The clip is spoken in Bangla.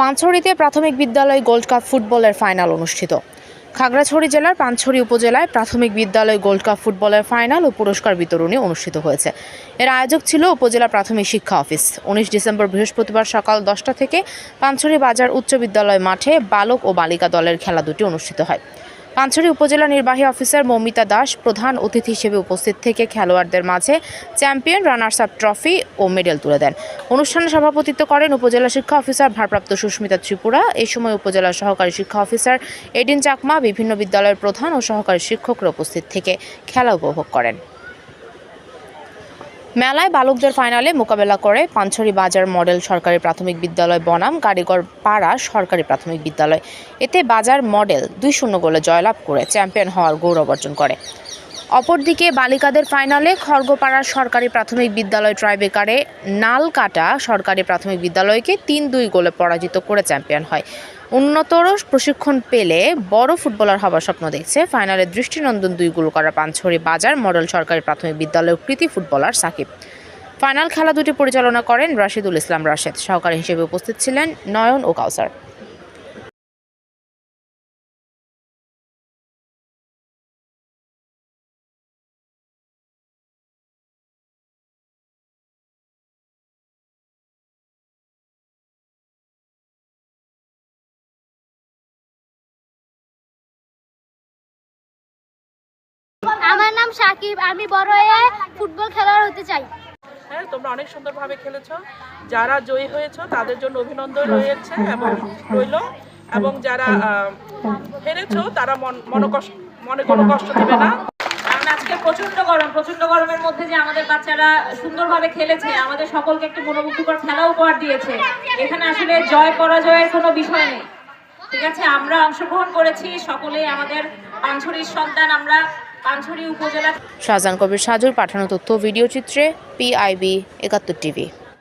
পাঁচছড়িতে প্রাথমিক বিদ্যালয় গোল্ড কাপ ফুটবলের ফাইনাল অনুষ্ঠিত। খাগড়াছড়ি জেলার পাঁচছড়ি উপজেলায় প্রাথমিক বিদ্যালয় গোল্ড কাপ ফুটবলের ফাইনাল ও পুরস্কার বিতরণী অনুষ্ঠিত হয়েছে। এর আয়োজক ছিল উপজেলা প্রাথমিক শিক্ষা অফিস। উনিশ ডিসেম্বর বৃহস্পতিবার সকাল দশটা থেকে পাঁচছড়ি বাজার উচ্চ বিদ্যালয় মাঠে বালক ও বালিকা দলের খেলা দুটি অনুষ্ঠিত হয়। পাঁচছড়ি উপজেলা নির্বাহী অফিসার মৌমিতা দাস প্রধান অতিথি হিসেবে উপস্থিত থেকে খেলোয়াড়দের মাঝে চ্যাম্পিয়ন রানার্স আপ ট্রফি ও মেডেল তুলে দেন। অনুষ্ঠানে সভাপতিত্ব করেন উপজেলা শিক্ষা অফিসার ভারপ্রাপ্ত সুস্মিতা ত্রিপুরা, এ সময় উপজেলা সহকারী শিক্ষা অফিসার এডিন চাকমা, বিভিন্ন বিদ্যালয়ের প্রধান ও সহকারী শিক্ষকরা উপস্থিত থেকে খেলা উপভোগ করেন। মেলায় বালকদের ফাইনালে মোকাবেলা করে পাঞ্ছড়ি বাজার মডেল সরকারি প্রাথমিক বিদ্যালয় বনাম, কারিগর পাড়া সরকারি প্রাথমিক বিদ্যালয়। এতে বাজার মডেল দুই শূন্য গোলে জয়লাভ করে চ্যাম্পিয়ন হওয়ার গৌরব অর্জন করে। অপরদিকে বালিকাদের ফাইনালে খড়গপাড়ার সরকারি প্রাথমিক বিদ্যালয় ট্রাইবেকারে নালকাটা সরকারি প্রাথমিক বিদ্যালয়কে তিন দুই গোলে পরাজিত করে চ্যাম্পিয়ন হয়। উন্নতর প্রশিক্ষণ পেলে বড় ফুটবলার হবার স্বপ্ন দেখছে। ফাইনালে দৃষ্টিনন্দন দুই গোল করা পাঞ্ছড়ি বাজার, মডেল সরকারি প্রাথমিক বিদ্যালয়ের কৃতি ফুটবলার সাকিব। ফাইনাল খেলা দুটি পরিচালনা করেন রাশিদুল ইসলাম রাশেদ। সহকারী হিসেবে উপস্থিত ছিলেন নয়ন ও কাউসার। আমার নাম সাকিব আমি বড় হয়ে ফুটবল খেলোয়াড় হতে চাই। হ্যাঁ তোমরা অনেক সুন্দরভাবে খেলেছো। যারা জয়ী হয়েছো তাদের জন্য অভিনন্দন রয়েছে এবং রইল। এবং যারা হেরেছো তারা মন মনকষ্ট মনে কোনো কষ্ট দেবে না। কারণ আজকে প্রচণ্ড গরম প্রচণ্ড গরমের মধ্যে যে আমাদের বাচ্চারা সুন্দরভাবে খেলেছে আমাদের সকলকে একটি মনোমুগ্ধকর খেলা উপহার দিয়েছে। এখানে আসলে জয় পরাজয়ের কোনো বিষয় নেই। ঠিক আছে আমরা অংশগ্রহণ করেছি সকলেই আমাদের পাঞ্ছড়ির সন্তান আমরা শাহজাহান কবির সাজুর পাঠানো তথ্য ভিডিও চিত্রে পিআইবি একাত্তর টিভি।